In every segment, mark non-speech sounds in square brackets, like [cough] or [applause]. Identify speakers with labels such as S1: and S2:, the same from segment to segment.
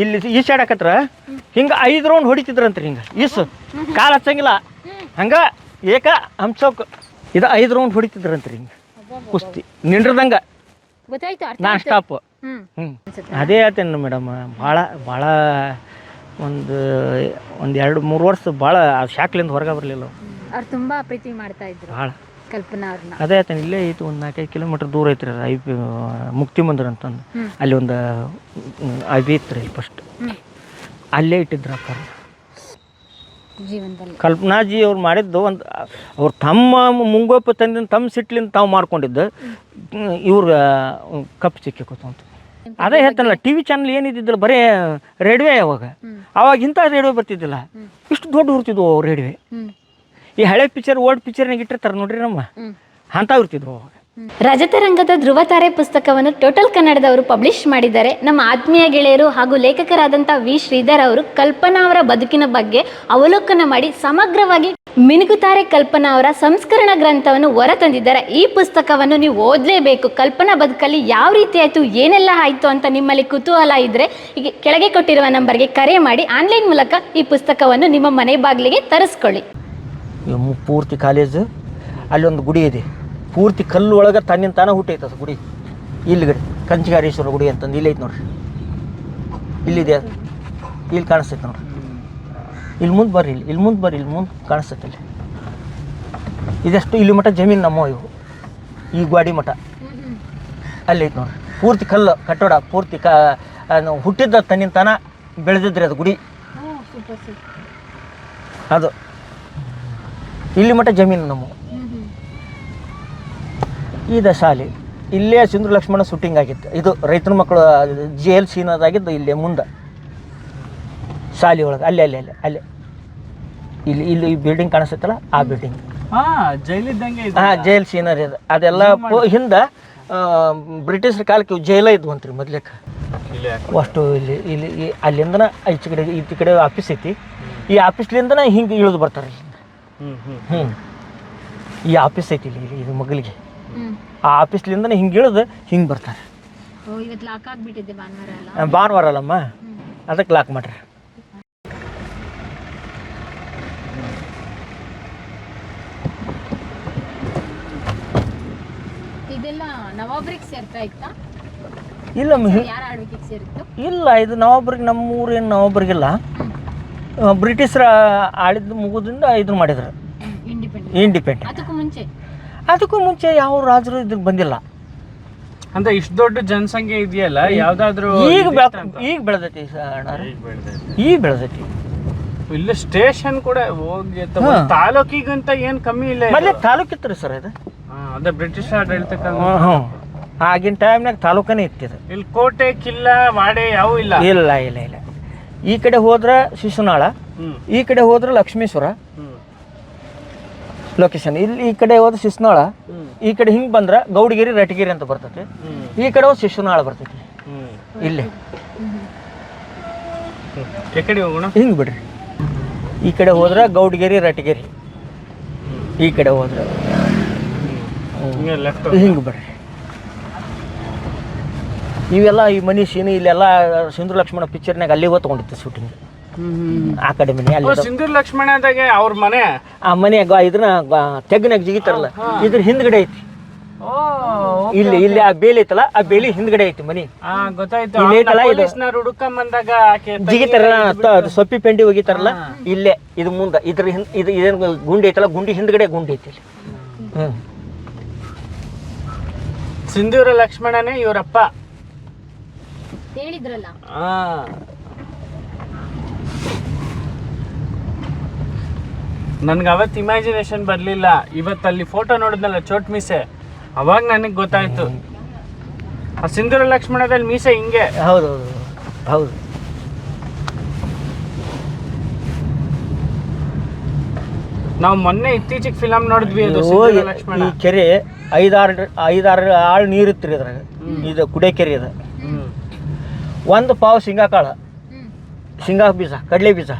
S1: ಇಲ್ಲಿ ಈ ಸೈಡ್ ಹಾಕತ್ರ ಹಿಂಗೆ ಐದು ರೌಂಡ್ ಹೊಡಿತಿದ್ರಂತ್ರಿ ಹಿಂಗೆ. ಈಸು ಕಾಲು ಹಚ್ಚಂಗಿಲ್ಲ. ಹಂಗ ಏಕ ಹಂಸೋಕ್ ಇದು ಐದು ರೌಂಡ್ ಹೊಡಿತಿದ್ರಂತ್ರಿ ಹಿಂಗೆ. ಕುಸ್ತಿ ನಿಂಡ್ರದಂಗ. ನಾನ್. ಸ್ಟಾಪ್ ಹ್ಞೂ ಅದೇ ಹೇಳ್ತೇನೆ ಮೇಡಮ್ ಭಾಳ ಭಾಳ ಒಂದು ಒಂದು ಎರಡು ಮೂರು ವರ್ಷ ಭಾಳ ಶಾಕ್ಲಿಂದ ಹೊರಗೆ ಬರಲಿಲ್ಲ.
S2: ಅವ್ರು ತುಂಬಾ ಪ್ರೀತಿ ಮಾಡ್ತಾ ಇದ್ರು.
S1: ಭಾಳ.
S2: ಕಲ್ಪನಾ ಅವ್ರನ್ನ
S1: ಅದೇ ಆತನ ಇಲ್ಲೇ ಐತಿ ಒಂದು ನಾಲ್ಕೈದು ಕಿಲೋಮೀಟರ್ ದೂರ ಐತ್ರಿ ಅದು ಐ ಪಿ ಮುಕ್ತಿ ಮಂದಿರ ಅಂತಂದು. ಅಲ್ಲಿ ಒಂದು ಐಬಿ ಬಿ ರೀ ಫಸ್ಟ್ ಅಲ್ಲೇ ಇಟ್ಟಿದ್ರು ಅಕ್ಕ
S2: ಜೀವನದಲ್ಲಿ.
S1: ಕಲ್ಪನಾಜಿ ಅವ್ರು ಮಾಡಿದ್ದು ಒಂದು ಅವ್ರು ತಮ್ಮ ಮುಂಗೋಪ ತಂದಿನ ತಮ್ಮ ಸಿಟ್ಲಿಂದ ತಾವು ಮಾಡ್ಕೊಂಡಿದ್ದು. ಇವ್ರ ಕಪ್ ಅಂತ ಅದೇ ಹೇಳ್ತಾನಲ್ಲ ಟಿ ವಿ ಚಾನಲ್ ಏನಿದ್ದಿದ್ದಿಲ್ಲ ಬರೀ ರೇಡಿಯೋ ಅವಾಗ ಅವಾಗ ಇಂಥ ರೇಡಿಯೋ ಬರ್ತಿದ್ದಿಲ್ಲ. ಇಷ್ಟು ದೊಡ್ಡ ಹುರ್ತಿದ್ವು
S2: ಹ್ಮ್.
S1: ಈ ಹಳೆ ಪಿಕ್ಚರ್ ಓಲ್ಡ್ ಪಿಕ್ಚರ್ನಾಗ ಇಟ್ಟಿರ್ತಾರೆ ನೋಡ್ರಿ ನಮ್ಮ.
S2: ಅಂತ
S1: ಇರ್ತಿದ್ರು ಇರ್ತಿದ್ವು ಅವಾಗ
S2: ರಜತರಂಗದ ಧ್ರುವತಾರೆ ಪುಸ್ತಕವನ್ನು ಟೋಟಲ್ ಕನ್ನಡದವರು ಪಬ್ಲಿಷ್ ಮಾಡಿದ್ದಾರೆ. ನಮ್ಮ ಆತ್ಮೀಯ ಗೆಳೆಯರು ಹಾಗೂ ಲೇಖಕರಾದಂತ ವಿ. ಶ್ರೀಧರ್ ಅವರು ಕಲ್ಪನಾ ಅವರ ಬದುಕಿನ ಬಗ್ಗೆ ಅವಲೋಕನ ಮಾಡಿ ಸಮಗ್ರವಾಗಿ ಮಿನುಗುತಾರೆ ಕಲ್ಪನಾ ಅವರ ಸಂಸ್ಕರಣ ಗ್ರಂಥವನ್ನು ಹೊರತಂದಿದ್ದಾರೆ. ಈ ಪುಸ್ತಕವನ್ನು ನೀವು ಓದಲೇಬೇಕು. ಕಲ್ಪನಾ ಬದುಕಲ್ಲಿ ಯಾವ ರೀತಿ ಆಯಿತು ಏನೆಲ್ಲ ಆಯಿತು ಅಂತ ನಿಮ್ಮಲ್ಲಿ ಕುತೂಹಲ ಇದ್ದರೆ ಈಗ ಕೆಳಗೆ ಕೊಟ್ಟಿರುವ ನಂಬರ್ಗೆ ಕರೆ ಮಾಡಿ ಆನ್ಲೈನ್ ಮೂಲಕ ಈ ಪುಸ್ತಕವನ್ನು ನಿಮ್ಮ ಮನೆ ಬಾಗಿಲಿಗೆ ತರಿಸ್ಕೊಳ್ಳಿ.
S1: ಪೂರ್ತಿ ಕಾಲೇಜು ಅಲ್ಲೊಂದು ಗುಡಿ ಇದೆ. ಪೂರ್ತಿ ಕಲ್ಲು ಒಳಗೆ ತನ್ನಿಂದ ತಾನೇ ಹುಟ್ಟೈತೆ ಅದು ಗುಡಿ. ಇಲ್ಲಿಗಡೆ ಕಂಚಿಗಾರೇಶ್ವರ ಗುಡಿ ಅಂತಂದು ಇಲ್ಲಿ ಐತೆ ನೋಡ್ರಿ. ಇಲ್ಲಿದೆ. ಅದು. ಇಲ್ಲಿ ಕಾಣಿಸ್ತೈತೆ ನೋಡ್ರಿ. ಇಲ್ಲಿ ಮುಂದೆ ಬರ್ರಿ ಇಲ್ಲಿ ಇಲ್ಲಿ ಮುಂದೆ ಬರ್ರಿ ಇಲ್ಲಿ ಮುಂದೆ ಕಾಣಿಸ್ತೈತೆ ಇಲ್ಲಿ. ಇದೆಷ್ಟು ಇಲ್ಲಿ ಮಠ ಜಮೀನು ನಮ್ಮ ಇವು. ಈ ಗ್ವಾಡಿ ಮಠ. ಅಲ್ಲಿ ಐತೆ ನೋಡ್ರಿ. ಪೂರ್ತಿ ಕಲ್ಲು ಕಟ್ಟಡ ಪೂರ್ತಿ ಕ ಹುಟ್ಟಿದ್ದ ತನ್ನಿಂದ ತಾನ ಬೆಳೆದಿದ್ರಿ ಅದು ಗುಡಿ. ಅದು. ಇಲ್ಲಿ ಮಟ್ಟ ಜಮೀನು ನಮ್ಮ. ಈ ಶಾಲೆ ಇಲ್ಲೇ ಸಿಂಧು ಲಕ್ಷ್ಮಣ ಶೂಟಿಂಗ್ ಆಗಿತ್ತು. ಇದು ರೈತರ ಮಕ್ಕಳು ಜೇಲ್ ಸೀನ್ ಅದಾಗಿದ್ದು ಇಲ್ಲೇ ಮುಂದೆ. ಶಾಲೆ ಒಳಗೆ ಅಲ್ಲೇ ಅಲ್ಲೇ ಅಲ್ಲೇ ಅಲ್ಲೇ. ಇಲ್ಲಿ ಇಲ್ಲಿ ಈ ಬಿಲ್ಡಿಂಗ್ ಕಾಣಿಸುತ್ತಲ್ಲ ಆ ಬಿಲ್ಡಿಂಗ್
S3: ಹಾ
S1: ಜೈಲ್ ಸೀನರಿ ಅದು. ಅದೆಲ್ಲ ಹಿಂದೆ ಬ್ರಿಟಿಷರ ಕಾಲಕ್ಕೆ ಜೈಲ ಇದ್ವಂತ್ರಿ ಮೊದ್ಲೇಕ.
S3: ಇಲ್ಲಿ
S1: ಅಷ್ಟು ಇಲ್ಲಿ ಇಲ್ಲಿ ಅಲ್ಲಿಂದನ ಈಚೆ ಕಡೆ ಈಚೆ ಕಡೆ ಆಫೀಸ್ ಐತಿ. ಈ ಆಫೀಸ್ಲಿಂದನ ಹಿಂಗೆ ಇಳಿದು ಬರ್ತಾರೆ ಹ್ಞೂ ಈ ಆಫೀಸ್ ಐತಿ ಇಲ್ಲಿ ಇಲ್ಲಿ ಇದು ಮಗಳಿಗೆ ಆ ಆಫೀಸ್ಲಿಂದನೇ ಹಿಂಗೆ ಇಳಿದು ಹಿಂಗೆ ಬರ್ತಾರೆ.
S2: ಇವತ್ತು ಲಾಕ್ ಭಾನುವಾರ ಅಲ್ಲ
S1: ಆ, ಭಾನುವಾರ ಅಲ್ಲಮ್ಮ? ಅದಕ್ಕೆ ಲಾಕ್ ಮಾಡ್ರಿ.
S2: ಇದೆಲ್ಲ ನವಾಬ್ರಿಗೆ ಸೇರ್ತಾ ಇತ್ತಾ?
S1: ಇಲ್ಲ
S2: ಯಾರ ಆಳ್ವಿಕೆಗೆ ಸೇರಿತ್ತು
S1: ಇಲ್ಲ ಇದು ನವಾಬ್ರಿಗೆ ನಮ್ಮ ಊರೇನು ನವಾಬ್ರಿಗಿಲ್ಲ. ಬ್ರಿಟಿಷರ ಆಳಿದ ಮುಗುದಿಂದ ಇದನ್ನು ಮಾಡಿದ್ರು.
S2: ಇಂಡಿಪೆಂಡೆಂಟ್
S1: ಇಂಡಿಪೆಂಡೆಂಟ್
S2: ಅದಕ್ಕೂ ಮುಂಚೆ?
S1: ಅದಕ್ಕೂ ಮುಂಚೆ ಯಾವ ರಾಜರು ಇದ್ರ ಬಂದಿಲ್ಲ.
S3: ಅಂದ್ರೆ ಇಷ್ಟು ದೊಡ್ಡ ಜನಸಂಖ್ಯೆ ಇದೆಯಲ್ಲ ಯಾವ್ದಾದ್ರು
S1: ಈಗ ಈಗ ಬೆಳೆದೈತಿ ಈಗ ಬೆಳೆದೈತಿ.
S3: ಇಲ್ಲ ಸ್ಟೇಷನ್ ಕೂಡ ಹೋಗಿ. ತಾಲೂಕಿಗಂತ ಏನ್ ಕಮ್ಮಿ ಇಲ್ಲ.
S1: ಮೊದಲೇ ತಾಲೂಕು ಇತ್ತು ರೀ ಸರ್ ಇದು.
S3: ಹಾ, ಅದೇ ಬ್ರಿಟಿಷ್
S1: ಆಡಳಿತ ಆಗಿನ ಟೈಮ್ನಾಗ ತಾಲೂಕನೇ ಇತ್ತಿದು
S3: ಇಲ್ಲಿ ಕೋಟೆ ಕಿಲ್ಲ ವಾಡೆ ಯಾವ ಇಲ್ಲ.
S1: ಇಲ್ಲ ಇಲ್ಲ ಇಲ್ಲ. ಈ ಕಡೆ ಹೋದ್ರೆ ಶಿಶುನಾಳ ಈ ಕಡೆ ಹೋದ್ರೆ ಲಕ್ಷ್ಮೀಶ್ವರ. ಲೊಕೇಶನ್ ಇಲ್ಲಿ ಈ ಕಡೆ ಹೋದ್ರೆ ಶಿಶುನಾಳ ಈ ಕಡೆ ಹಿಂಗೆ ಬಂದ್ರೆ ಗೌಡಗಿರಿ ರಟಗಿರಿ ಅಂತ ಬರ್ತೈತಿ. ಈ ಕಡೆ ಹೋದ್ರೆ ಶಿಶುನಾಳ ಬರ್ತೈತಿ. ಇಲ್ಲಿ. ಹಿಂಗೆ ಬಿಡ್ರಿ. ಈ ಕಡೆ ಹೋದ್ರೆ ಗೌಡಗಿರಿ ರಟಗಿರಿ. ಈ ಕಡೆ ಹೋದ್ರೆ.
S3: ಹಿಂಗೆ
S1: ಬಿಡ್ರಿ. ಇವೆಲ್ಲ ಈ ಮನಿ ಸೀನ್ ಇಲ್ಲೆಲ್ಲ ಸಿಂಧು ಲಕ್ಷ್ಮಣ ಪಿಕ್ಚರ್ನಾಗ ಅಲ್ಲಿ ತಗೊಂಡಿತ್ತು ಶೂಟಿಂಗ್ ಆ ಕಡೆ ಮನೆ ಅಲ್ಲಿ
S3: ಸಿಂಧು ಲಕ್ಷ್ಮಣದಾಗೆ ಅವ್ರ ಮನೆ?
S1: ಆ ಮನೆ ಇದನ್ನ ತೆಗ್ನಾಗ ಜಿಗಿತಾರಲ್ಲ ಇದ್ರ ಹಿಂದ್ಗಡೆ ಐತಿ.
S3: ಓ
S1: ಇಲ್ಲಿ ಇಲ್ಲಿ ಆ ಬೇಲಿ ಐತಲ್ಲ ಆ ಬೇಲಿ ಹಿಂದ್ಗಡೆ ಐತಿ ಮನಿ. ಜಿಗಿತಾರಲ್ಲ ಸೊಪ್ಪಿ ಪೆಂಡಿ ಒಗಿತಾರಲ್ಲ ಇಲ್ಲೇ ಇದು ಮುಂದೆ ಇದ್ರ ಹಿಂದ್ ಇದು ಇದೇನು ಗುಂಡಿ ಐತಲ್ಲ ಗುಂಡಿ ಹಿಂದ್ಗಡೆ ಗುಂಡಿ ಐತಿ ಇಲ್ಲಿ. ಹ್ಮ್.
S3: ಸಿಂಧೂರ ಲಕ್ಷ್ಮಣನೇ ಇವರಪ್ಪ.
S2: ಹೇಳಿದ್ರಲ್ಲ.
S3: ಹಾ ನನ್ಗೆ ಅವತ್ತು ಇಮ್ಯಾಜಿನೇಷನ್ ಬರಲಿಲ್ಲ. ಇವತ್ತು ಅಲ್ಲಿ ಫೋಟೋ ನೋಡಿದ್ನಲ್ಲ ಚೋಟ್ ಮೀಸೆ. ಅವಾಗ ನನಗೆ ಗೊತ್ತಾಯ್ತು. ಆ ಸಿಂಧೂರ ಲಕ್ಷ್ಮಣದಲ್ಲಿ ಮೀಸೆ ಹಿಂಗೆ.
S1: ಹೌದು ಹೌದು ಹೌದು.
S3: ನಾವು ಮೊನ್ನೆ ಇತ್ತೀಚೆಗೆ ಫಿಲಮ್ ನೋಡಿದ್ವಿ ಅದು ಸಿಂಧೂರ ಲಕ್ಷ್ಮಣ
S1: ಈ ಕೆರೆ ಐದಾರು ಐದಾರು ಆಳು ನೀರು ಇತ್ತು ಇದ್ರಾಗ ಇದು ಕುಡೆ ಕೆರೆ
S3: ಅದು.
S1: ಒಂದು ಪಾವು ಶೇಂಗಾ ಕಾಳು. ಶೇಂಗಾ ಬೀಜ ಕಡಲೆ ಬೀಜ.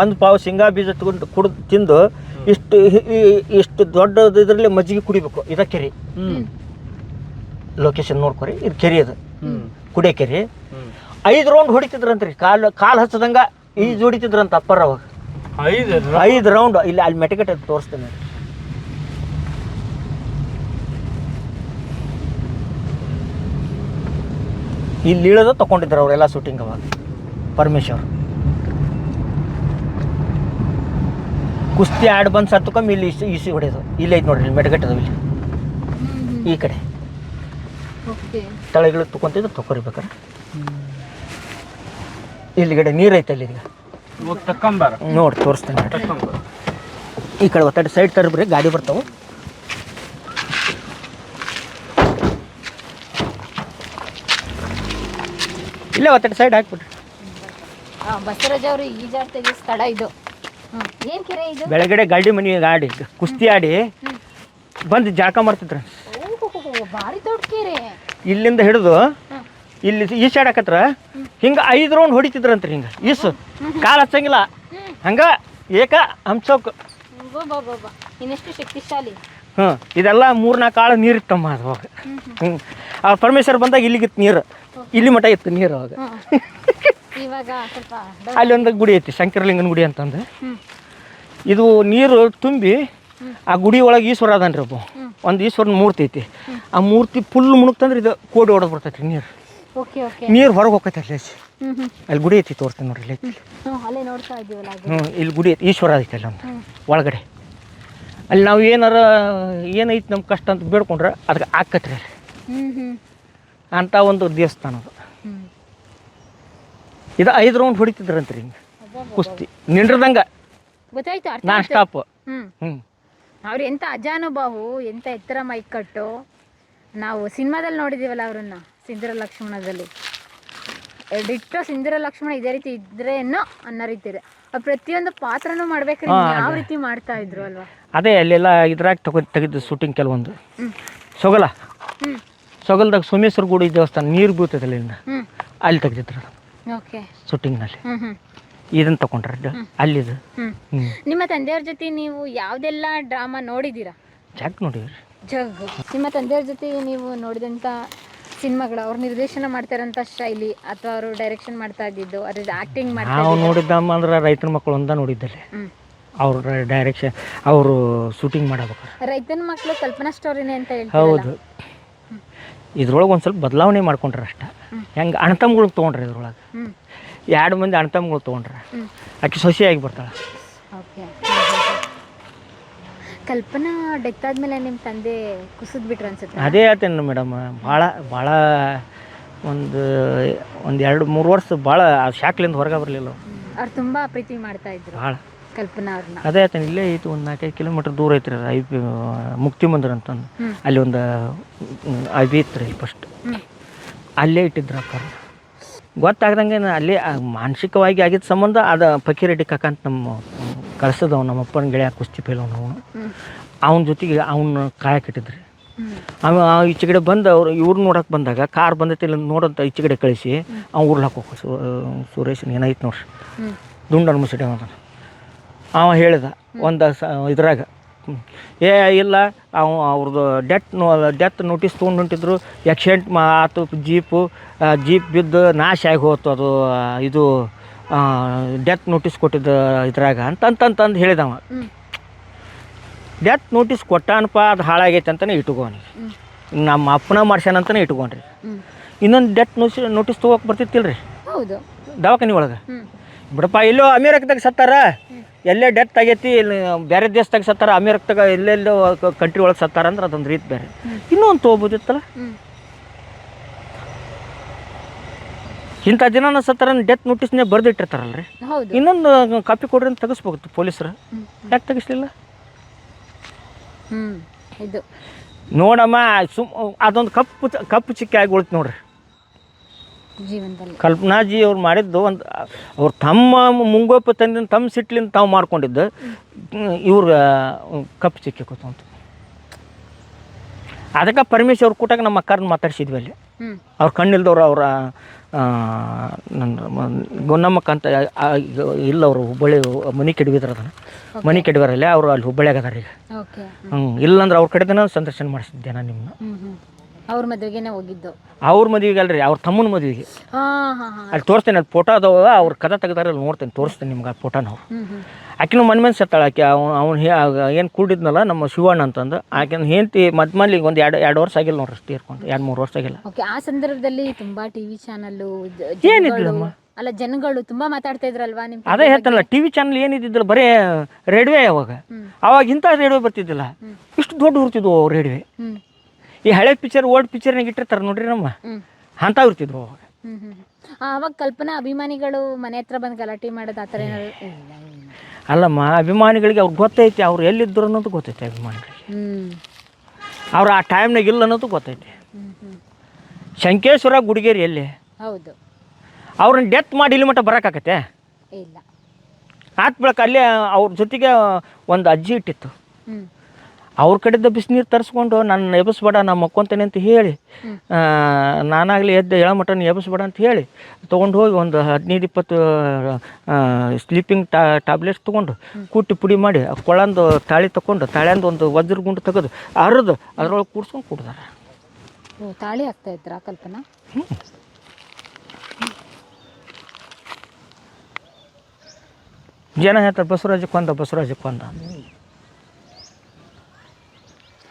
S1: ಒಂದು ಪಾವು ಶೇಂಗಾ ಬೀಜ ತಗೊಂಡು ಕುಡ್ದು ತಿಂದು ಇಷ್ಟು ಇಷ್ಟು ದೊಡ್ಡದು ಇದರಲ್ಲಿ ಮಜ್ಜಿಗೆ ಕುಡಿಬೇಕು ಇದ ಕೆರೆ. ಲೊಕೇಶನ್ ನೋಡ್ಕೊರಿ ಇದು ಕೆರೆ
S3: ಅದು.
S1: ಕುಡಿಯ ಕೆರೆ. ಐದು ರೌಂಡ್ ಹೊಡಿತಿದ್ರಂತ್ರಿ ಕಾಲು ಕಾಲು ಹಚ್ಚದಂಗ ಈಜು ಹೊಡಿತಿದ್ರಂತ ಅಪ್ಪರ ಅವಾಗ.
S3: ಐದು
S1: ಐದು ರೌಂಡ್ ಇಲ್ಲಿ ಅಲ್ಲಿ ಮೆಟಗಟ್ಟೆ ತೋರಿಸ್ತೇನೆ. ಇಲ್ಲಿ ಇಳಿದು ತಗೊಂಡಿದ್ರು ಅವರೆಲ್ಲ ಶೂಟಿಂಗ್ ಅವಾಗ. ಪರಮೇಶ್ವರ್. ಕುಸ್ತಿ ಆಡ್ ಬಂದು ಸತ್ಕೊಂಬ ಇಲ್ಲಿ ಇಸಿ ಇಸಿ ಹೊಡೆಯೋದು ಇಲ್ಲಿ ಐತೆ ನೋಡ್ರಿ ಇಲ್ಲಿ ಮೆಟಗಟ್ಟದ ಇಲ್ಲಿ. ಈ ಕಡೆ.
S2: ಓಕೆ.
S1: ತಳಗಿಳು ತಗೊಂತಿದ್ದು ತಕೊರಿಬೇಕಾರೆ. ಇಲ್ಲಿಗಡೆ ನೀರು ಐತೆ ಅಲ್ಲಿ ನೋಡಿ ತೋರಿಸ್ತೇನೆ ಈ ಕಡೆ ಒತ್ತಡ ಸೈಡ್ ತರಬ್ರಿ ಗಾಡಿ ಬರ್ತಾವೆ. ಇಲ್ಲೇ ಒತ್ತಡ ಸೈಡ್ ಹಾಕ್ಬಿಟ್ರಿ.
S2: ಬಸವರಾಜ್ ಅವರು ಈಜಾಡ್ ತೆಗಿಯೋ ಸ್ಥಳ ಇದು. ಹ್ಮ್. ಏನ್ ಕೆರೆ ಇದು?
S1: ಬೆಳಗಡೆ ಗಾಡಿ ಮನಿ ಗಾಡಿ ಕುಸ್ತಿ ಆಡಿ ಬಂದು ಜಾಕ ಮಾಡ್ತಿದ್ರು.
S2: ಓಹೋ ಭಾರಿ ದೊಡ್ಡ ಕೆರೆ.
S1: ಇಲ್ಲಿಂದ ಹಿಡಿದು ಇಲ್ಲಿ ಈ ಸೈಡ್ ಹಾಕತ್ರ ಹಿಂಗೆ ಐದು ರೌಂಡ್ ಹೊಡಿತಿದ್ರಂತ್ರಿ ಹಿಂಗೆ. ಈಸು ಕಾಲು ಹಚ್ಚಂಗಿಲ್ಲ. ಹಂಗ ಏಕ ಹಂಸೋಕ್
S2: ಬಾಬಾ ಇನ್ನೆಷ್ಟು ಶಕ್ತಿಶಾಲಿ.
S1: ಹ್ಞೂ ಇದೆಲ್ಲ ಮೂರ್ನಾಲ್ಕು ಕಾಳು ನೀರು ಇತ್ತಮ್ಮ ಅದು ಅವಾಗ ಹ್ಞೂ ಆ ಪರಮೇಶ್ವರ್ ಬಂದಾಗ ಇಲ್ಲಿಗಿತ್ತು ನೀರು. ಇಲ್ಲಿ ಮಠ ಇತ್ತು ನೀರು ಅವಾಗ.
S2: ಇವಾಗ ಸ್ವಲ್ಪ [laughs]
S1: ಅಲ್ಲಿ ಒಂದು ಗುಡಿ ಐತಿ ಶಂಕರಲಿಂಗನ ಗುಡಿ ಅಂತಂದು. ಇದು ನೀರು ತುಂಬಿ ಆ ಗುಡಿ ಒಳಗೆ ಈಶ್ವರ ಅದಾನ್ರಿ ಒಬ್ಬ. ಒಂದು ಈಶ್ವರನ ಮೂರ್ತಿ ಐತಿ. ಆ ಮೂರ್ತಿ ಫುಲ್ ಮುಣುಕ್ತಂದ್ರೆ ಇದು ಕೋಡಿ ಹೊಡೆದು ಬರ್ತೈತಿ ನೀರು. ನೀರು ಹೊರಗೆ ಹೋಗ್ತೈತಿ ಅಲ್ಲಿ ಅಲ್ಲಿ ಗುಡಿ ಐತಿ ತೋರ್ತೀನಿ ನೋಡ್ರಿ ಇಲ್ಲಿ ಹ್ಞೂ ಇಲ್ಲಿ ಗುಡಿ ಐತಿ ಈಶ್ವರ ಐತಿ ಅಲ್ಲಿ ಒಂದು. ಒಳಗಡೆ. ಅಲ್ಲಿ ನಾವು ಏನಾರ ಏನೈತಿ ನಮ್ಮ ಕಷ್ಟ ಅಂತ ಬೇಡ್ಕೊಂಡ್ರೆ ಅದಕ್ಕೆ ಆಕತ್ರಿ ಅಲ್ಲಿ. ಅಂತ ಒಂದು ದೇವಸ್ಥಾನ ಅದು. ಇದು ಐದು ರೌಂಡ್ ಹೊಡಿತಿದ್ರಂತ್ರಿ ಹಿಂಗೆ. ಕುಸ್ತಿ. ನಿಂಡ್ರದಂಗ
S2: ಗೊತ್ತಾಯ್ತು ಅರ್ಥ
S1: ನಾನ್
S2: ಆಯ್ತು.
S1: ಸ್ಟಾಪ್
S2: ಹ್ಮ್.
S1: ಹ್ಞೂ
S2: ಅವ್ರು ಎಂತ ಅಜಾನುಭಾವು ಎಂತ ಎತ್ತರ ಮೈಕಟ್ಟು ನಾವು ಸಿನಿಮಾದಲ್ಲಿ ನೋಡಿದೀವಲ್ಲ ಅವ್ರನ್ನ ಸಿಂಧುರ ಲಕ್ಷ್ಮಣದಲ್ಲಿ ಡಿಟ್ಟೋ ಸಿಂಧುರ ಲಕ್ಷ್ಮಣ ಇದೇ ರೀತಿ ಇದ್ರೇನೋ ಅನ್ನೋ ರೀತಿ ಇದೆ ಅವ್ರು ಪ್ರತಿಯೊಂದು ಪಾತ್ರನೂ ಮಾಡ್ಬೇಕ್ರಿ ಯಾವ ರೀತಿ ಮಾಡ್ತಾ ಇದ್ರು ಅಲ್ವಾ?
S1: ಅದೇ ಅಲ್ಲೆಲ್ಲ ಇದ್ರಾಗ ತಗೋ ತೆಗೆದು ಶೂಟಿಂಗ್ ಕೆಲವೊಂದು.
S2: ಹ್ಮ್.
S1: ಸೊಗಲ.
S2: ಹ್ಮ್.
S1: ಸೊಗಲ್ದಾಗ ಸೋಮೇಶ್ವರ ಗುಡಿ ದೇವಸ್ಥಾನ ನೀರು ಬೀಳ್ತದೆ ಅಲ್ಲಿಂದ ಅಲ್ಲಿ ತೆಗ್ದಿದ್ರು
S2: ಓಕೆ.
S1: ಶೂಟಿಂಗ್ನಲ್ಲಿ ಇದನ್ನ ತಗೊಂಡ್ರ ಅಲ್ಲಿದು.
S2: ನಿಮ್ಮ ತಂದೆಯವ್ರ ಜೊತೆ ನೀವು ಯಾವ್ದೆಲ್ಲ ಡ್ರಾಮಾ ನೋಡಿದ್ದೀರಾ?
S1: ಜಗ್ ನೋಡಿದ್ರಿ
S2: ಜಗ್. ನಿಮ್ಮ ತಂದೆಯವ್ರ ಜೊತೆ ನೀವು ನೋಡಿದಂಥ ಸಿನಿಮಾಗಳು ಅವ್ರು ನಿರ್ದೇಶನ ಮಾಡ್ತಾರಂತ ಶೈಲಿ ಅಥವಾ ಅವರು ಡೈರೆಕ್ಷನ್ ಮಾಡ್ತಾ ಇದ್ದಿದ್ದು ಅದ್ರ ಆಕ್ಟಿಂಗ್ ಮಾಡ್ತಾ
S1: ನಾವು ನೋಡಿದ್ದಮ್ಮ ಅಂದ್ರೆ ರೈತರ ಮಕ್ಕಳು ಅಂತ ನೋಡಿದ್ದಲ್ಲಿ. ಅವ್ರ ಡೈರೆಕ್ಷನ್ ಅವರು ಶೂಟಿಂಗ್ ಮಾಡಬೇಕು.
S2: ರೈತನ ಮಕ್ಕಳು ಕಲ್ಪನಾ ಸ್ಟೋರಿನೇ ಅಂತ ಹೇಳ್ತಾರೆ
S1: ಹೌದು. ಇದ್ರೊಳಗೆ ಒಂದು ಸ್ವಲ್ಪ ಬದಲಾವಣೆ ಮಾಡ್ಕೊಂಡ್ರೆ ಅಷ್ಟ. ಹೆಂಗೆ ಅಣ್ತಮ್ಗಳು ತೊಗೊಂಡ್ರೆ ಇದ್ರೊಳಗೆ. ಎರಡು ಮಂದಿ ಅಣ್ತಮ್ಗಳು ತೊಗೊಂಡ್ರೆ. ಆಕೆ ಸೊಸೆಯಾಗಿ ಬರ್ತಾಳೆ.
S2: ಕಲ್ಪನಾ ಡೆತ್ ಆದ್ಮೇಲೆ ನಿಮ್ಮ ತಂದೆ ಕುಸಿದ್ ಬಿಟ್ರು ಅನ್ಸುತ್ತೆ.
S1: ಅದೇ ಹೇಳ್ತೇನೆ ಮೇಡಮ್ ಭಾಳ ಭಾಳ ಒಂದು ಒಂದು ಎರಡು ಮೂರು ವರ್ಷ ಭಾಳ ಆ ಶಾಕ್ಲಿಂದ ಹೊರಗೆ ಬರಲಿಲ್ಲ
S2: ಅವ್ರು ತುಂಬ ಪ್ರೀತಿ ಮಾಡ್ತಾ ಇದ್ರು.
S1: ಭಾಳ.
S2: ಕಲ್ಪನಾ ಅವ್ರನ್ನ
S1: ಅದೇ ಆತನ ಇಲ್ಲೇ ಐತಿ ಒಂದು ನಾಲ್ಕೈದು ಕಿಲೋಮೀಟರ್ ದೂರ ಐತ್ರಿ ಐ ಪಿ ಮುಕ್ತಿ ಮಂದಿರ ಅಂತಂದು ಅಲ್ಲಿ ಒಂದು ಐ ಬಿ ಇತ್ತು ರೀ ಫಸ್ಟ್ ಅಲ್ಲೇ ಇಟ್ಟಿದ್ರು ಅಕ್ಕಾರ ಗೊತ್ತಾಗ್ದಂಗೆ ನಾ ಅಲ್ಲೇ ಆ ಮಾನಸಿಕವಾಗಿ ಆಗಿದ್ದ ಸಂಬಂಧ ಅದು ಫಕೀರೆಡ್ಡಿ ಕಾಕ ಅಂತ ನಮ್ಮ ಕಳ್ಸದವ್ ನಮ್ಮ ಅಪ್ಪನ ಗೆಳೆಯ ಕುಸ್ತಿ ಪೈಲವನು ಅವನು. ಅವನ ಜೊತೆಗೆ ಅವನ್ನ ಕಾಯಕ್ಕಿಟ್ಟಿದ್ರಿ ಅವ ಆ ಈಚೆ ಕಡೆ ಬಂದು ಅವ್ರು ಇವ್ರು ನೋಡಕ್ಕೆ ಬಂದಾಗ ಕಾರ್ ಬಂದೈತಿ ಇಲ್ಲ ನೋಡಂತ ಈಚೆ ಕಡೆ ಕಳಿಸಿ ಅವ್ನು ಉರ್ಲಾಕ್ ಹೋಗು ಸುರೇಶನ್ ಏನೈತೆ ನೋಡ್ರಿ.
S2: ಹ್ಮ್.
S1: ಅನ್ಮಸಿಟ್ಟೆ ಮುಸಿಡಿ ಅವನ. ಅವ ಹೇಳಿದ ಒಂದು ಸ ಇದ್ರಾಗ. ಏ ಇಲ್ಲ ಅವ ಅವ್ರದ್ದು ಡೆತ್ ನೋ ಡೆತ್ ನೋಟಿಸ್ ತೊಗೊಂಡು ಹೊಂಟಿದ್ರು ಆಕ್ಸಿಡೆಂಟ್ ಮಾ ಆತು ಜೀಪು ಜೀಪ್ ಬಿದ್ದು ನಾಶ ಆಗಿ ಹೋಯ್ತು ಅದು ಇದು ಡೆತ್ ನೋಟಿಸ್ ಕೊಟ್ಟಿದ್ದ ಇದ್ರಾಗ ಅಂತಂತಂತಂದು ಹೇಳಿದವ ಡೆತ್ ನೋಟಿಸ್ ಕೊಟ್ಟಾನಪ್ಪ ಅದು ಹಾಳಾಗೈತೆ ಅಂತಲೇ ಇಟ್ಕೋನಿ ನಮ್ಮ ಅಪ್ಪನ ಮಾಡ್ಸ್ಯಾನಂತಲೇ ಇಟ್ಕೊಂಡ್ರಿ ಇನ್ನೊಂದು ಡೆತ್ ನೋಟಿಸ್ ನೋಟಿಸ್ ತೊಗೋಕೆ ಬರ್ತಿತ್ತಿಲ್ರಿ? ದವಾಖಾನೆ ಒಳಗೆ? ಬಿಡಪ್ಪ ಇಲ್ಲೋ ಅಮೇರಿಕದಾಗ ಸತ್ತಾರ? ಎಲ್ಲೇ ಡೆತ್ ಆಗೈತಿ ಇಲ್ಲಿ ಬೇರೆ ದೇಶದಾಗ ಸತ್ತಾರ ಅಮೇರಿಕದಾಗ ಎಲ್ಲೆಲ್ಲೋ ಕಂಟ್ರಿ ಒಳಗೆ ಸತ್ತಾರ ಅಂದ್ರೆ ಅದೊಂದು ರೀತಿ ಬೇರೆ. ಇನ್ನೊಂದು ತೊಗೋಬೋದಿತ್ತಲ್ಲ?
S2: ಹ್ಮ್.
S1: ಇಂಥ ದಿನ ಸತ್ತಾರ ಡೆತ್ ನೋಟಿಸ್ನೇ ಬರೆದಿಟ್ಟಿರ್ತಾರಲ್ರಿ?
S2: ರೀ
S1: ಇನ್ನೊಂದು ಕಾಪಿ ಕೊಡ್ರಿ ಅಂತ ತೆಗಿಸ್ಬೇಕು ಪೊಲೀಸರು. ಯಾಕೆ ತೆಗಿಸ್ಲಿಲ್ಲ?
S2: ಹ್ಮ್. ಇದು.
S1: ನೋಡಮ್ಮ ಸುಮ್ ಅದೊಂದು ಕಪ್ಪು ಕಪ್ಪು ಚಿಕ್ಕಿ ಆಗಿ ಉಳಿತು ನೋಡ್ರಿ.
S2: ಜೀವನದಲ್ಲಿ.
S1: ಕಲ್ಪನಾಜಿ ಅವ್ರು ಮಾಡಿದ್ದು ಒಂದು ಅವ್ರು ತಮ್ಮ ಮುಂಗೋಪ ತಂದಿನ ತಮ್ಮ ಸಿಟ್ಲಿಂದ ತಾವು ಮಾಡ್ಕೊಂಡಿದ್ದು. ಇವ್ರ ಕಪ್ಪು ಚಿಕ್ಕಿ ಅದಕ್ಕೆ ಪರಮೇಶ್ ಅವ್ರ ಕೂಟಾಗ ನಮ್ಮ ಅಕ್ಕಾರನ್ನ ಮಾತಾಡ್ಸಿದ್ವಿ ಅಲ್ಲಿ. ಅವ್ರ ಕಣ್ಣಿಲ್ದವ್ರು ಅವರ ನನ್ನ ಗೊನ್ನಮ್ಮಕ್ಕ ಅಂತ ಇಲ್ಲ ಅವರು ಹುಬ್ಬಳ್ಳಿ ಮನೆ ಕೆಡವಿದ್ರ ಅದನ್ನು. ಮನೆ ಕೆಡವಿರಲ್ಲ ಅವರು ಅಲ್ಲಿ ಹುಬ್ಬಳ್ಳಿಯಾಗ ಅದಾರ ಈಗ. ಹ್ಞೂ ಇಲ್ಲಾಂದ್ರೆ ಅವ್ರ ಕಡೆದನ ಸಂದರ್ಶನ ಮಾಡಿಸಿದ್ದೆ ನಾನು ನಿಮ್ಮನ್ನ
S2: ಅವ್ರ ಮದುವೆಗೆನೆ ಹೋಗಿದ್ದು.
S1: ಅವ್ರ ಮದುವೆಗೆ ಅಲ್ರಿ ಅವ್ರ ತಮ್ಮನ ಮದುವೆಗೆ.
S2: ಹಾ ಹಾ ಹಾ.
S1: ಅಲ್ಲಿ ತೋರಿಸ್ತೇನೆ ಅದು ಫೋಟೋ ಅದಾವ ಅವ್ರ ಕದ ತೆಗ್ದಾರ ಅಲ್ಲಿ ನೋಡ್ತೇನೆ ತೋರಿಸ್ತೇನೆ ನಿಮ್ಗೆ ಆ ಫೋಟೋ ನಾವು.
S2: ಹ್ಮ್ ಹ್ಮ್.
S1: ಆಕಿನೂ ಮನೆ ಮೇಲೆ ಸತ್ತಾಳ ಆಕೆ ಅವ್ನು ಅವ್ನು ಏನು ಕೂಡಿದ್ನಲ್ಲ ನಮ್ಮ ಶಿವಣ್ಣ ಅಂತಂದು ಆಕಿನ ಹೆಂಡತಿ ಮದ್ಮಲ್ಲಿ ಒಂದು ಎರಡು ಎರಡು ವರ್ಷ ಆಗಿಲ್ಲ ನೋಡ್ರಿ ಅಷ್ಟು ತೀರ್ಕೊಂಡು ಎರಡು ಮೂರು ವರ್ಷ ಆಗಿಲ್ಲ.
S2: ಓಕೆ ಆ ಸಂದರ್ಭದಲ್ಲಿ ತುಂಬಾ ಟಿವಿ ಚಾನಲ್ಲು
S1: ಏನಿದ್ದಿಲ್ಲಮ್ಮ?
S2: ಅಲ್ಲ ಜನಗಳು ತುಂಬಾ ಮಾತಾಡ್ತಾ ಇದ್ರಲ್ವಾ ನಿಮ್
S1: ಅದೇ ಹೇಳ್ತಾನಲ್ಲ ಟಿ ವಿ ಚಾನಲ್ ಏನಿದ್ದಿಲ್ಲ ಬರೀ ರೇಡಿಯೋ ಅವಾಗ. ಅವಾಗ ಇಂಥ ರೇಡಿಯೋ ಬರ್ತಿದ್ದಿಲ್ಲ. ಇಷ್ಟು ದೊಡ್ಡ ರೇಡಿಯೋ
S2: ಹ್ಮ್.
S1: ಈ ಹಳೆ ಪಿಕ್ಚರ್ ಓಲ್ಡ್ ಪಿಕ್ಚರ್ನಾಗ ಇಟ್ಟಿರ್ತಾರೆ ನೋಡ್ರಿ ನಮ್ಮ. ಅಂಥವು ಇರ್ತಿದ್ವು ಅವಾಗ.
S2: ಅವಾಗ ಕಲ್ಪನಾ ಅಭಿಮಾನಿಗಳು ಮನೆ ಹತ್ರ ಬಂದು ಗಲಾಟೆ ಮಾಡೋದು ಆ ಥರ ಏನಾದ್ರು
S1: ಅಲ್ಲಮ್ಮ ಅಭಿಮಾನಿಗಳಿಗೆ ಅವ್ರು ಗೊತ್ತೈತಿ ಅವ್ರು ಎಲ್ಲಿದ್ದರು ಅನ್ನೋದು ಗೊತ್ತೈತಿ ಅಭಿಮಾನಿಗಳಿಗೆ.
S2: ಹ್ಮ್.
S1: ಅವ್ರು ಆ ಟೈಮ್ನಾಗ ಇಲ್ಲ ಅನ್ನೋದು ಗೊತ್ತೈತಿ.
S2: ಹ್ಮ್ ಹ್ಮ್.
S1: ಶಂಕೇಶ್ವರ ಗುಡಿಗೇರಿ ಎಲ್ಲಿ?
S2: ಹೌದು.
S1: ಅವ್ರನ್ನ ಡೆತ್ ಮಾಡಿ ಇಲ್ಲಿ ಮಟ್ಟ ಬರೋಕ್ಕಾಗತ್ತೆ
S2: ಇಲ್ಲ.
S1: ಆತ್ ಬಳಕ ಅಲ್ಲೇ ಅವ್ರ ಜೊತೆಗೆ ಒಂದು ಅಜ್ಜಿ ಇಟ್ಟಿತ್ತು. ಅವ್ರ ಕಡೆದ ಬಿಸಿನೀರು ತರಿಸ್ಕೊಂಡು ನನ್ನ ಎಬ್ಬಿಸ್ಬೇಡ ನಾನು ಮಕ್ಕೊಂತೇನೆ ಅಂತ ಹೇಳಿ ನಾನಾಗಲಿ ಎದ್ದು ಮಟನ್ ಎಬ್ಬಿಸ್ಬೇಡ ಅಂತ ಹೇಳಿ ತೊಗೊಂಡು ಹೋಗಿ ಒಂದು ಹದಿನೈದು ಇಪ್ಪತ್ತು ಸ್ಲೀಪಿಂಗ್ ಟಾ ಟ್ಯಾಬ್ಲೆಟ್ಸ್ ತೊಗೊಂಡು ಕುಟ್ಟಿ ಪುಡಿ ಮಾಡಿ ಆ ಕೊಳಂದು ತಾಳಿ ತಗೊಂಡು ತಾಳಿಯಂದು ಒಂದು ವಜ್ರ ಗುಂಡು ತೆಗೆದು ಅರದು ಅದರೊಳಗೆ ಕೂಡ್ಸ್ಕೊಂಡು ಕುಡ್ದಾರೆ.
S2: ತಾಳಿ ಆಗ್ತಾ ಇದ್ರ ಕಲ್ಪನಾ?
S1: ಜನ ಹೇಳ್ತಾರೆ ಬಸವರಾಜ ಕೊಂದ ಬಸವರಾಜ ಕೊಂದ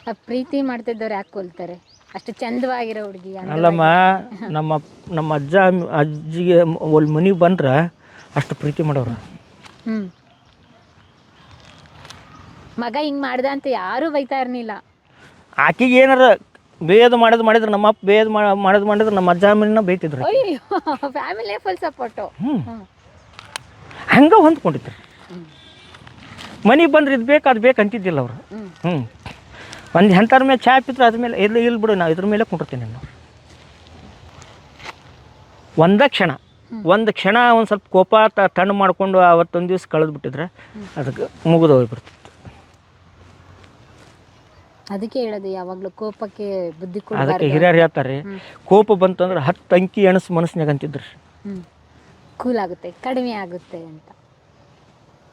S2: ಆ ಪ್ರೀತಿ ಮಾಡ್ತಿದ್ದವ್ರು ಯಾಕೆ ಕೊಲ್ತಾರೆ? ಅಷ್ಟು ಚಂದವಾಗಿರೋ ಹುಡುಗಿ
S1: ಅಲ್ಲಮ್ಮ ನಮ್ಮ ನಮ್ಮ ಅಜ್ಜ ಅಜ್ಜಿಗೆ ಒಂದು ಮನೆಗೆ ಬಂದ್ರೆ ಅಷ್ಟು ಪ್ರೀತಿ ಮಾಡೋರು.
S2: ಹ್ಞೂ ಮಗ ಹಿಂಗ್ ಮಾಡ್ದ ಅಂತ ಯಾರು ಬೈತಾ ಇರ್ಲಿಲ್ಲ.
S1: ಆಕಿಗೆ ಏನಾರ ಬೇಯದು ಮಾಡೋದು ಮಾಡಿದ್ರೆ ನಮ್ಮ ಅಪ್ಪ ಬೇಯದು ಮಾಡೋದು ಮಾಡಿದ್ರೆ ನಮ್ಮ ಅಜ್ಜ ಮನೆನ ಬೈತಿದ್ರು
S2: ಅಯ್ಯೋ ಫ್ಯಾಮಿಲಿ ಫುಲ್ ಸಪೋರ್ಟು
S1: ಹ್ಞೂ ಹಂಗೆ ಹೊಂದ್ಕೊಂಡಿದ್ರು. ಮನೆಗೆ ಬಂದ್ರೆ ಇದು ಬೇಕು ಅದು ಬೇಕು ಅಂತಿದ್ದಿಲ್ಲ ಅವರು.
S2: ಹ್ಮ್.
S1: ಹ್ಞೂ ಒಂದು ಎಂಥರ ಮೇಲೆ ಚಾ ಪಿತ್ರ ಅದ್ರ ಮೇಲೆ ಇಲ್ಲಿ ಇಲ್ಲಿ ಬಿಡು ನಾವು ಇದ್ರ ಮೇಲೆ ಕುಂಡಿರ್ತೀನಿ ನಾನು ಒಂದ ಕ್ಷಣ. ಒಂದು ಕ್ಷಣ ಒಂದು ಸ್ವಲ್ಪ ಕೋಪ ತ ತಣ್ಣು ಮಾಡಿಕೊಂಡು ಅವತ್ತೊಂದು ದಿವ್ಸ ಕಳೆದು ಬಿಟ್ಟಿದ್ರೆ ಅದಕ್ಕೆ ಮುಗಿದು ಹೋಗ್ಬಿಡ್ತಿತ್ತು
S2: ಅದಕ್ಕೆ ಹೇಳೋದು ಯಾವಾಗಲೂ ಕೋಪಕ್ಕೆ ಬುದ್ಧಿ
S1: ಅದಕ್ಕೆ ಹಿರಿಯರು ಹೇಳ್ತಾರೆ ಕೋಪ ಬಂತಂದ್ರೆ ಹತ್ತು ಅಂಕಿ ಎಣಸು ಮನಸ್ಸಿನಾಗ ಅಂತಿದ್ರು.
S2: ಕೂಲ್ ಆಗುತ್ತೆ ಕಡಿಮೆ ಆಗುತ್ತೆ ಅಂತ.